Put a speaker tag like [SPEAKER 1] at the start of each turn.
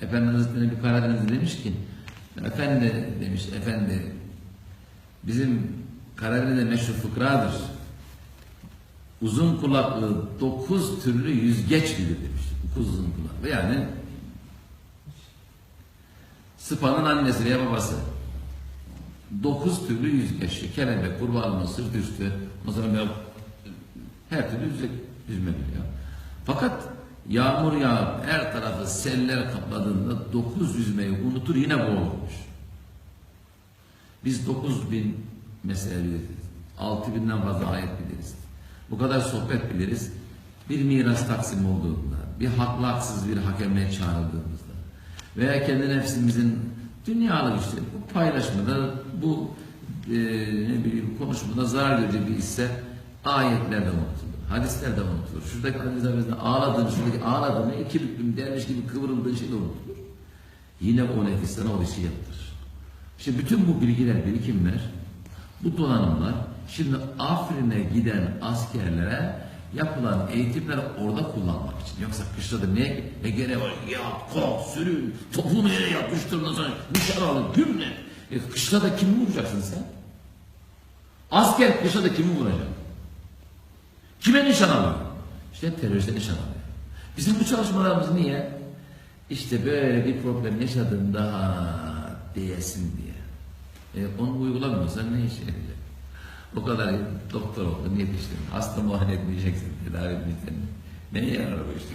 [SPEAKER 1] Efendi Hazretleri bir Karadeniz'de demiş ki Efendi demiş efendi bizim Karadeniz'de meşhur fıkradır. Uzun kulaklı dokuz türlü yüzgeç gibi demiş. Dokuz uzun kulaklı. Yani Sıpanın annesi veya babası. Dokuz türlü yüzgeç. Kelebek, kurbağa, sırt üstü. O zaman her türlü yüzme biliyor. Fakat yağmur yağıp her tarafı seller kapladığında dokuz yüzmeyi unutur yine boğulmuş. Biz dokuz bin mesele biliriz. Altı binden fazla ayet biliriz. Bu kadar sohbet biliriz. Bir miras taksim olduğunda, bir haklı haksız bir hakemliğe çağrıldığımızda veya kendi nefsimizin dünyalık işte bu paylaşmada, bu e, ne bileyim konuşmada zarar görecek bir hisse ayetlerde unutulur, hadislerde unutulur. Şuradaki hadislerimizde ağladığın, şuradaki ağladığın, iki büklüm dermiş gibi kıvrıldığın şey de unutulur. Yine o nefis sana o işi yaptırır. İşte bütün bu bilgiler, birikimler, bu donanımlar şimdi Afrin'e giden askerlere yapılan eğitimler orada kullanmak için. Yoksa kışlada ne? Ege'ne var, ya, kalk, sürün, topuğunu yere yapıştır, ondan sonra nişan alın, gümle. E, kışlada kimi vuracaksın sen? Asker kışlada kimi vuracak? Kime nişan alıyor? İşte teröriste nişan alıyor. Bizim bu çalışmalarımız niye? İşte böyle bir problem yaşadığında diyesin diye. E, onu uygulamıyorsan ne işe yarayacak? O kadar doktor oldun, yetiştin. Hasta muayene etmeyeceksin, tedavi etmeyeceksin. Neye yarar bu işte?